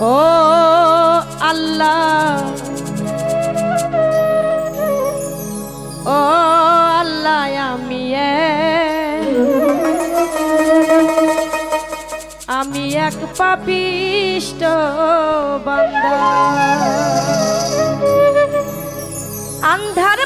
ও আল্লাহ। ও আল্লাহ আমি আমি এক পাপিষ্ট বান্দা। আন্ধার